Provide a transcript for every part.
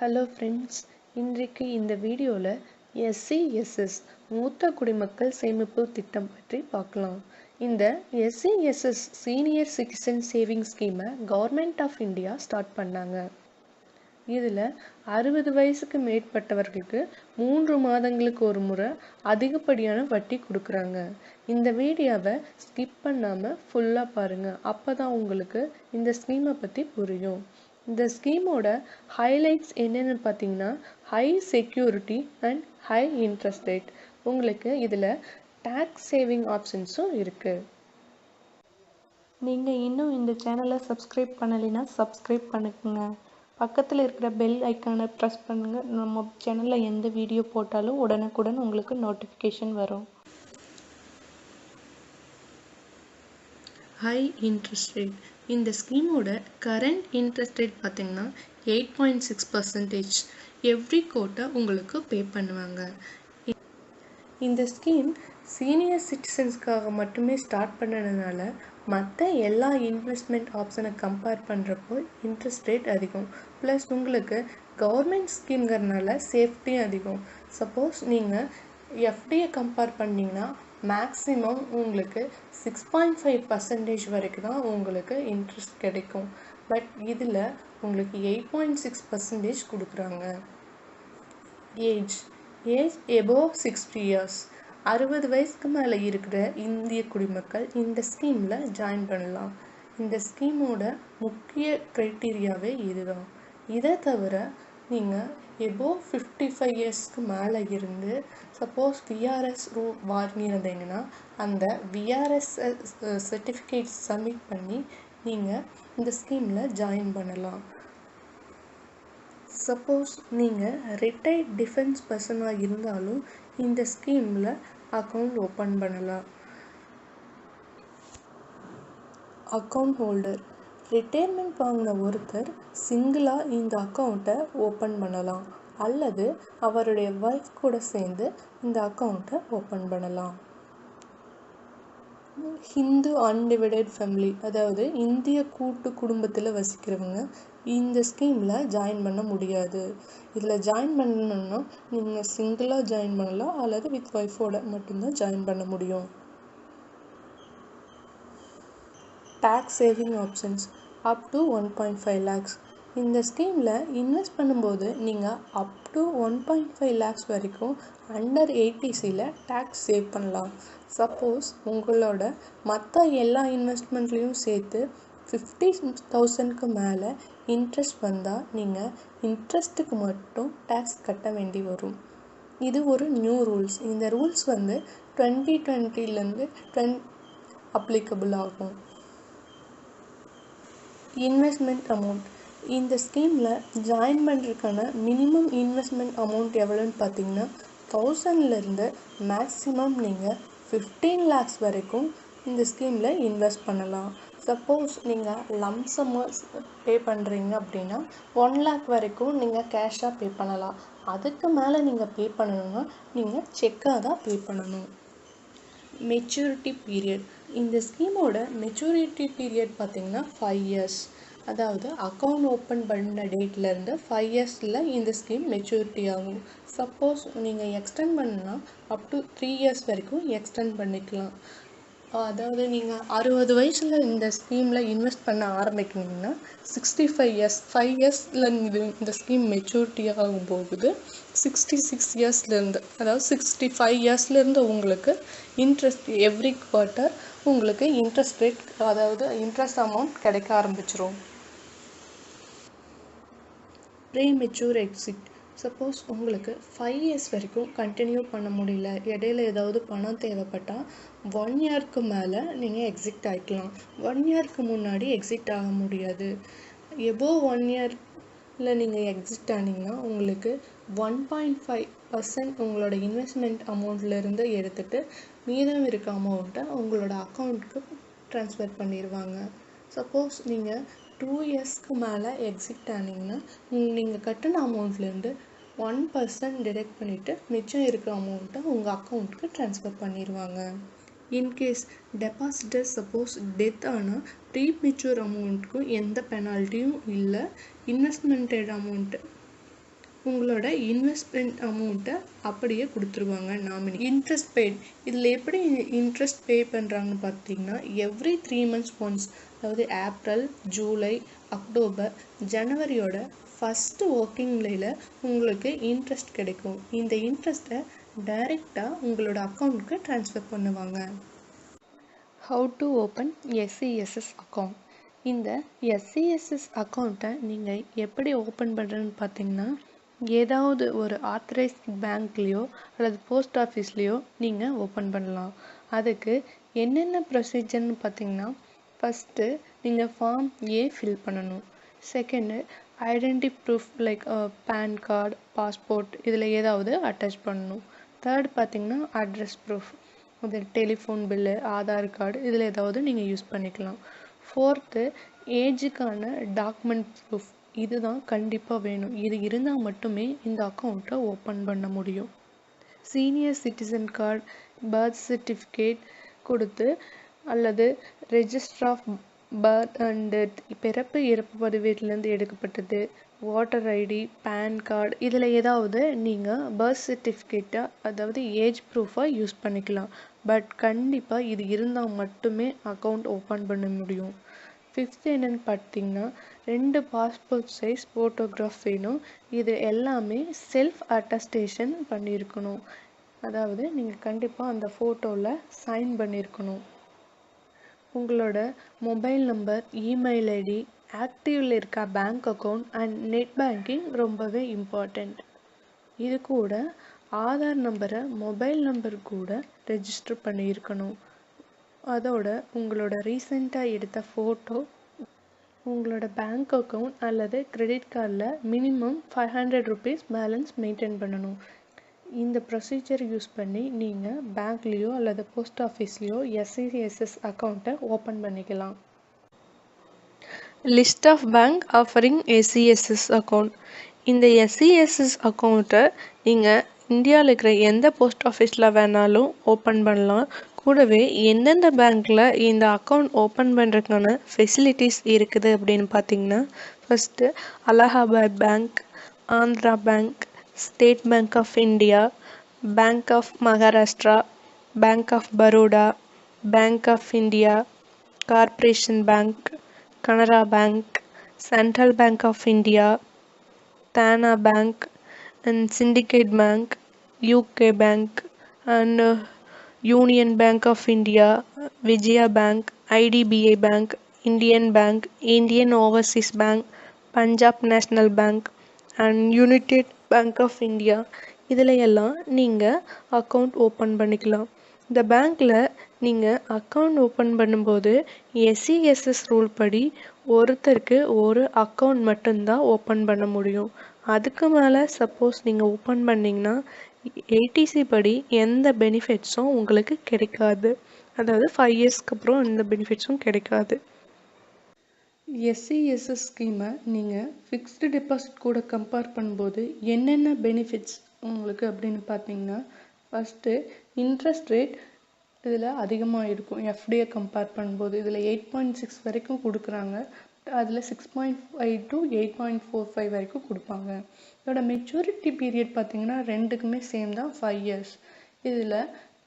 Hello friends இன்றைக்கு இந்த வீடியோவில் எஸ்சிஎஸ்எஸ் மூத்த குடிமக்கள் சேமிப்பு திட்டம் பற்றி பார்க்கலாம். இந்த எஸ்சிஎஸ்எஸ் சீனியர் சிட்டிசன் சேவிங் ஸ்கீமை கவர்மெண்ட் ஆஃப் இந்தியா ஸ்டார்ட் பண்ணாங்க. இதில் அறுபது வயசுக்கு மேற்பட்டவர்களுக்கு மூன்று மாதங்களுக்கு ஒரு முறை அதிகப்படியான வட்டி கொடுக்குறாங்க. இந்த வீடியோவை ஸ்கிப் பண்ணாமல் ஃபுல்லாக பாருங்கள் அப்போ தான் உங்களுக்கு இந்த ஸ்கீமை பற்றி புரியும். இந்த ஸ்கீமோட ஹைலைட்ஸ் என்னென்னு பார்த்தீங்கன்னா high security and high interest rate உங்களுக்கு இதில் டேக்ஸ் சேவிங் ஆப்ஷன்ஸும் இருக்குது நீங்கள் இன்னும் இந்த சேனலை சப்ஸ்கிரைப் பண்ணலைன்னா சப்ஸ்கிரைப் பண்ணுங்க பக்கத்தில் இருக்கிற பெல் ஐக்கானை ப்ரெஸ் பண்ணுங்கள் நம்ம சேனலில் எந்த வீடியோ போட்டாலும் உடனுக்குடன் உங்களுக்கு நோட்டிஃபிகேஷன் வரும். ஹை இன்ட்ரெஸ்ட் ரேட் இந்த ஸ்கீமோட கரண்ட் இன்ட்ரெஸ்ட் ரேட் பார்த்தீங்கன்னா eight point six percentage every கோட்டை உங்களுக்கு பே பண்ணுவாங்க. இந்த ஸ்கீம் சீனியர் சிட்டிசன்ஸ்க்காக மட்டுமே ஸ்டார்ட் பண்ணதுனால மற்ற எல்லா இன்வெஸ்ட்மெண்ட் ஆப்ஷனை கம்பேர் பண்ணுறப்போ இன்ட்ரெஸ்ட் ரேட் அதிகம். ப்ளஸ் உங்களுக்கு கவர்மெண்ட் ஸ்கீம்ங்கிறதுனால சேஃப்டியும் அதிகம். சப்போஸ் நீங்கள் எஃப்டியை கம்பேர் பண்ணிங்கன்னா மேக்ஸிமம் உங்களுக்கு சிக்ஸ் பாயிண்ட் ஃபைவ் பர்சன்டேஜ் வரைக்கும் தான் உங்களுக்கு இன்ட்ரெஸ்ட் கிடைக்கும். பட் இதில் உங்களுக்கு எயிட் பாயிண்ட் சிக்ஸ் பர்சன்டேஜ் கொடுக்குறாங்க. Age age above sixty years அறுபது வயசுக்கு மேலே இருக்கிற இந்திய குடிமக்கள் இந்த ஸ்கீமில் ஜாயின் பண்ணலாம். இந்த ஸ்கீமோட முக்கிய க்ரைட்டீரியாவே இதுதான். இதை தவிர நீங்கள் எபோவ் ஃபிஃப்டி ஃபைவ் இயர்ஸ்க்கு மேலே இருந்து சப்போஸ் விஆர்எஸ் ரூ வாங்கியிருந்தீங்கன்னா அந்த விஆர்எஸ் சர்டிஃபிகேட் சப்மிட் பண்ணி நீங்கள் இந்த ஸ்கீமில் ஜாயின் பண்ணலாம். சப்போஸ் நீங்கள் ரிட்டையர்ட் டிஃபென்ஸ் பர்சனாக இருந்தாலும் இந்த ஸ்கீமில் அக்கௌண்ட் ஓப்பன் பண்ணலாம். அக்கௌண்ட் ஹோல்டர் ரிட்டையர்மெண்ட் வாங்கின ஒருத்தர் சிங்கிளாக இந்த அக்கௌண்ட்டை ஓப்பன் பண்ணலாம் அல்லது அவருடைய ஒய்ஃப் கூட சேர்ந்து இந்த அக்கௌண்ட்டை ஓப்பன் பண்ணலாம். ஹிந்து அன்டிவைடட் ஃபேமிலி அதாவது இந்திய கூட்டு குடும்பத்தில் வசிக்கிறவங்க இந்த ஸ்கீமில் ஜாயின் பண்ண முடியாது. இதில் ஜாயின் பண்ணணும்னா நீங்கள் சிங்கிளாக ஜாயின் பண்ணலாம் அல்லது வித் ஒய்ஃபோட மட்டும்தான் ஜாயின் பண்ண முடியும். Tax saving options up to one point five lakhs இந்த ஸ்கீமில் இன்வெஸ்ட் பண்ணும்போது நீங்கள் up to one point five lakhs வரைக்கும் அண்டர் எயிட்டிசியில் டேக்ஸ் சேவ் பண்ணலாம். சப்போஸ் உங்களோட மற்ற எல்லா இன்வெஸ்ட்மெண்ட்லேயும் சேர்த்து ஃபிஃப்டி தௌசண்ட்க்கு மேலே இன்ட்ரெஸ்ட் வந்தால் நீங்கள் இன்ட்ரெஸ்ட்டுக்கு மட்டும் டேக்ஸ் கட்ட வேண்டி வரும். இது ஒரு நியூ ரூல்ஸ் இந்த ரூல்ஸ் வந்து டுவெண்ட்டி டுவெண்ட்டிலேருந்து டுவென் அப்ளிகபிள் ஆகும். Investment amount. இந்த ஸ்கீமில் ஜாயின் பண்ணுறதுக்கான மினிமம் இன்வெஸ்ட்மெண்ட் அமௌண்ட் எவ்வளோன்னு பார்த்தீங்கன்னா தௌசண்ட்லேருந்து மேக்ஸிமம் நீங்கள் ஃபிஃப்டீன் லேக்ஸ் வரைக்கும் இந்த ஸ்கீமில் இன்வெஸ்ட் பண்ணலாம். சப்போஸ் நீங்கள் லம்சமாக பே பண்ணுறீங்க அப்படின்னா ஒன் லேக் வரைக்கும் நீங்கள் கேஷாக பே பண்ணலாம். அதுக்கு மேலே நீங்கள் பே பண்ணணும்னா நீங்கள் செக்காக தான் பே பண்ணணும். மெச்சூரிட்டி பீரியட் இந்த ஸ்கீமோட மெச்சூரிட்டி பீரியட் பார்த்திங்கன்னா ஃபைவ் இயர்ஸ் அதாவது அக்கௌண்ட் ஓப்பன் பண்ண டேட்லேருந்து ஃபைவ் இயர்ஸில் இந்த ஸ்கீம் மெச்சூரிட்டி ஆகும். சப்போஸ் நீங்கள் எக்ஸ்டெண்ட் பண்ணால் அப் டு த்ரீ இயர்ஸ் வரைக்கும் எக்ஸ்டெண்ட் பண்ணிக்கலாம். அதாவது நீங்கள் அறுபது வயசில் இந்த ஸ்கீமில் இன்வெஸ்ட் பண்ண ஆரம்பிக்கிறீங்கன்னா சிக்ஸ்டி ஃபைவ் இயர்ஸ் ஃபைவ் இயர்ஸில் இது இந்த ஸ்கீம் மெச்சூரிட்டி ஆகும் போகுது. சிக்ஸ்டி சிக்ஸ் இயர்ஸ்லேருந்து அதாவது சிக்ஸ்டி ஃபைவ் இயர்ஸ்லேருந்து உங்களுக்கு இன்ட்ரெஸ்ட் எவ்ரி குவார்ட்டர் உங்களுக்கு இன்ட்ரெஸ்ட் ரேட் அதாவது இன்ட்ரெஸ்ட் அமௌண்ட் கிடைக்க ஆரம்பிச்சிரும். ப்ரீ மெச்சூர் எக்ஸிட் சப்போஸ் உங்களுக்கு ஃபைவ் இயர்ஸ் வரைக்கும் கண்டினியூ பண்ண முடியல. இடையில ஏதாவது பணம் தேவைப்பட்டால் ஒன் இயர்க்கு மேலே நீங்கள் எக்ஸிட் ஆகிக்கலாம் ஒன் இயர்க்கு முன்னாடி எக்ஸிட் ஆக முடியாது. எபோ ஒன் இயரில் நீங்கள் எக்ஸிட் ஆனீங்கன்னா உங்களுக்கு ஒன் பாயிண்ட் ஃபைவ் பர்சன்ட் உங்களோட இன்வெஸ்ட்மெண்ட் அமௌண்ட்லேருந்து எடுத்துகிட்டு மீதம் இருக்க அமௌண்ட்டை உங்களோட அக்கௌண்ட்டுக்கு ட்ரான்ஸ்ஃபர் பண்ணிடுவாங்க சப்போஸ் நீங்கள் டூ இயர்ஸ்க்கு மேலே எக்ஸிட் ஆனீங்கன்னா நீங்கள் கட்டின அமௌண்ட்லேருந்து ஒன் பர்சன்ட் டிடெக்ட் பண்ணிவிட்டு மிச்சம் இருக்கிற அமௌண்ட்டை உங்கள் அக்கௌண்ட்டுக்கு ட்ரான்ஸ்ஃபர் பண்ணிடுவாங்க in case depositor suppose death ஆனால் ப்ரீ மெச்சூர் அமௌண்ட்டுக்கும் எந்த பெனால்ட்டியும் இல்லை. இன்வெஸ்ட்மெண்டட் அமௌண்ட்டு உங்களோட இன்வெஸ்ட்மெண்ட் அமௌண்ட்டை அப்படியே கொடுத்துருவாங்க நாமினி இன்ட்ரெஸ்ட் பெய்ட் இதில் எப்படி இன்ட்ரெஸ்ட் பே பண்ணுறாங்கன்னு பார்த்தீங்கன்னா எவ்ரி த்ரீ மந்த்ஸ் ஒன்ஸ் அதாவது ஏப்ரல் ஜூலை அக்டோபர் ஜனவரியோட ஃபஸ்ட்டு ஒர்க்கிங் டேயில் உங்களுக்கு இன்ட்ரெஸ்ட் கிடைக்கும். இந்த இன்ட்ரெஸ்ட்டை டைரெக்டாக உங்களோட அக்கௌண்ட்டுக்கு ட்ரான்ஸ்ஃபர் பண்ணுவாங்க. How to open SCSS account இந்த எஸ்சிஎஸ்எஸ் அக்கௌண்ட்டை நீங்கள் எப்படி ஓப்பன் பண்ணுறதுன்னு பார்த்தீங்கன்னா ஏதாவது ஒரு ஆத்தரைஸ்ட் பேங்க்லேயோ அல்லது போஸ்ட் ஆஃபீஸ்லேயோ நீங்கள் ஓப்பன் பண்ணலாம். அதுக்கு என்னென்ன ப்ரொசீஜர்னு பார்த்தீங்கன்னா ஃபஸ்ட்டு நீங்கள் ஃபார்ம் ஏ ஃபில் பண்ணணும். Second identity proof like PAN card passport இதில் ஏதாவது அட்டாச் பண்ணணும். தேர்ட் பார்த்தீங்கன்னா அட்ரஸ் ப்ரூஃப் அது டெலிஃபோன் பில்லு ஆதார் கார்டு இதில் ஏதாவது நீங்கள் யூஸ் பண்ணிக்கலாம். ஃபோர்த்து ஏஜுக்கான டாக்குமெண்ட் ப்ரூஃப் இதுதான் கண்டிப்பாக வேணும். இது இருந்தால் மட்டுமே இந்த அக்கௌண்ட்டை ஓப்பன் பண்ண முடியும். Senior citizen card birth certificate கொடுத்து அல்லது ரெஜிஸ்டர் ஆஃப் பர்த் அண்டு பிறப்பு இறப்பு பதிவேட்டிலேருந்து எடுக்கப்பட்டது வாட்டர் ஐடி பேன் கார்டு இதில் ஏதாவது நீங்கள் பர்த் சர்டிஃபிகேட்டை அதாவது ஏஜ் ப்ரூஃபாக யூஸ் பண்ணிக்கலாம். பட் கண்டிப்பாக இது இருந்தால் மட்டுமே அக்கௌண்ட் ஓப்பன் பண்ண முடியும். ஃபிஃப்த் என்னென்னு பார்த்தீங்கன்னா ரெண்டு பாஸ்போர்ட் சைஸ் ஃபோட்டோகிராஃப் வேணும். இது எல்லாமே செல்ஃப் அட்டஸ்டேஷன் பண்ணியிருக்கணும் அதாவது நீங்கள் கண்டிப்பாக அந்த ஃபோட்டோவில் சைன் பண்ணியிருக்கணும் உங்களோட மொபைல் நம்பர் இமெயில் ஐடி ஆக்டிவில் இருக்க bank account and net banking ரொம்பவே இம்பார்ட்டண்ட் இது கூட ஆதார் நம்பரை மொபைல் நம்பர் கூட ரெஜிஸ்டர் பண்ணியிருக்கணும் அதோட உங்களோட ரீசெண்டாக எடுத்த ஃபோட்டோ உங்களோட பேங்க் அக்கௌண்ட் அல்லது கிரெடிட் கார்டில் minimum five hundred rupees balance maintain பண்ணணும். இந்த ப்ரொசீஜர் யூஸ் பண்ணி நீங்கள் பேங்க்லேயோ அல்லது போஸ்ட் ஆஃபீஸ்லேயோ எஸ்சிஎஸ்எஸ் அக்கௌண்ட்டை ஓப்பன் பண்ணிக்கலாம். List of bank offering SCSS account இந்த எஸ்சிஎஸ்எஸ் அக்கௌண்ட்டை நீங்கள் இந்தியாவில் இருக்கிற எந்த போஸ்ட் ஆஃபீஸில் வேணாலும் ஓப்பன் பண்ணலாம். கூடவே எந்தெந்த பேங்க்கில் இந்த அக்கௌண்ட் ஓப்பன் பண்ணுறதுக்கான ஃபெசிலிட்டிஸ் இருக்குது அப்படின்னு பார்த்தீங்கன்னா first Allahabad bank Andhra bank state bank of India bank of Maharashtra bank of Baroda bank of India corporation bank Canara bank central bank of India Dena bank and syndicate bank UK bank and union bank of India Vijaya bank IDBI bank Indian bank Indian overseas bank Punjab national bank and united bank of India இதில் எல்லாம் நீங்கள் account open பண்ணிக்கலாம். இந்த பேங்க்கில் நீங்கள் account open பண்ணும்போது SCSS rule படி ஒருத்தருக்கு ஒரு அக்கௌண்ட் மட்டும்தான் ஓப்பன் பண்ண முடியும். அதுக்கு மேலே சப்போஸ் நீங்கள் ஓப்பன் பண்ணிங்கன்னா ஏடிசி படி எந்த பெனிஃபிட்ஸும் உங்களுக்கு கிடைக்காது. அதாவது ஃபைவ் இயர்ஸ்க்கு அப்புறம் எந்த பெனிஃபிட்ஸும் கிடைக்காது. எஸ்சிஎஸ்எஸ் ஸ்கீமை நீங்கள் ஃபிக்ஸ்டு டெபாசிட் கூட கம்பேர் பண்ணும்போது என்னென்ன பெனிஃபிட்ஸ் உங்களுக்கு அப்படின்னு பார்த்தீங்கன்னா ஃபஸ்ட்டு இன்ட்ரெஸ்ட் ரேட் இதில் அதிகமாக இருக்கும். எஃப்டியை கம்பேர் பண்ணும்போது இதில் எயிட் பாயிண்ட் சிக்ஸ் வரைக்கும் கொடுக்குறாங்க. அதில் six point five to eight point four five வரைக்கும் கொடுப்பாங்க. இதோட மெச்சூரிட்டி பீரியட் பார்த்தீங்கன்னா ரெண்டுக்குமே சேம் தான் ஃபைவ் இயர்ஸ் இதில்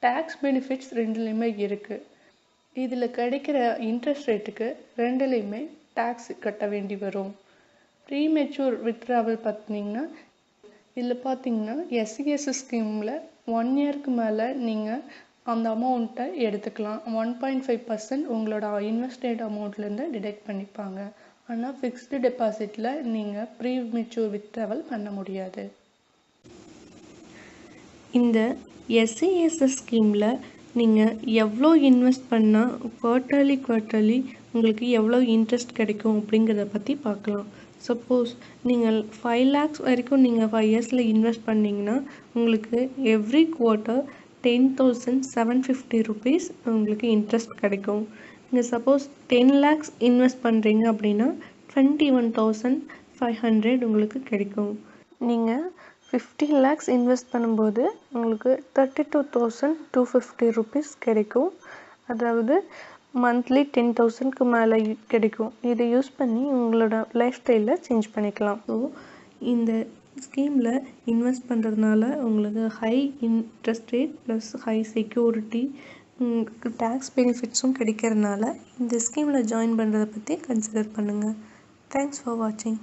டேக்ஸ் பெனிஃபிட்ஸ் ரெண்டுலேயுமே இருக்குது இதில் கிடைக்கிற இன்ட்ரெஸ்ட் ரேட்டுக்கு ரெண்டுலேயுமே டேக்ஸ் கட்ட வேண்டி வரும். ப்ரீ மெச்சூர் வித்ட்ராவல் பார்த்தீங்கன்னா இதில் பார்த்தீங்கன்னா எஸ்சிஎஸ்எஸ் ஸ்கீமில் ஒன் இயர்க்கு மேலே நீங்கள் அந்த அமௌண்ட்டை எடுத்துக்கலாம். ஒன் பாயிண்ட் ஃபைவ் பர்சன்ட் உங்களோட இன்வெஸ்டட் அமௌண்ட்லேருந்து டிடெக்ட் பண்ணிப்பாங்க. ஆனால் ஃபிக்ஸ்டு டெபாசிட்டில் நீங்கள் ப்ரீ மெச்சூர் வித்ட்ராவல் பண்ண முடியாது. இந்த எஸ்சிஎஸ்எஸ் ஸ்கீமில் நீங்கள் எவ்வளோ இன்வெஸ்ட் பண்ணால் குவார்ட்டர்லி குவார்ட்டர்லி உங்களுக்கு எவ்வளோ இன்ட்ரெஸ்ட் கிடைக்கும் அப்படிங்கிறத பற்றி பார்க்கலாம். சப்போஸ் நீங்கள் ஃபைவ் லேக்ஸ் வரைக்கும் நீங்கள் ஃபைவ் இயர்ஸில் இன்வெஸ்ட் பண்ணிங்கன்னா உங்களுக்கு every quarter ten thousand seven fifty rupees உங்களுக்கு இன்ட்ரெஸ்ட் கிடைக்கும். நீங்கள் சப்போஸ் டென் லேக்ஸ் இன்வெஸ்ட் பண்ணுறீங்க அப்படின்னா twenty one thousand five hundred உங்களுக்கு கிடைக்கும். நீங்கள் ஃபிஃப்டி லேக்ஸ் இன்வெஸ்ட் பண்ணும்போது உங்களுக்கு thirty two thousand two fifty rupees கிடைக்கும். அதாவது மந்த்லி டென் தௌசண்ட்க்கு மேலே கிடைக்கும். இதை யூஸ் பண்ணி உங்களோட லைஃப் ஸ்டைலில் சேஞ்ச் பண்ணிக்கலாம். ஸோ இந்த ஸ்கீமில் இன்வெஸ்ட் பண்ணுறதுனால உங்களுக்கு high interest rate plus high security உங்களுக்கு டேக்ஸ் பெனிஃபிட்ஸும் கிடைக்கிறதுனால இந்த ஸ்கீமில் ஜாயின் பண்ணுறத பற்றி கன்சிடர் பண்ணுங்கள் தேங்க்ஸ் ஃபார் வாட்சிங்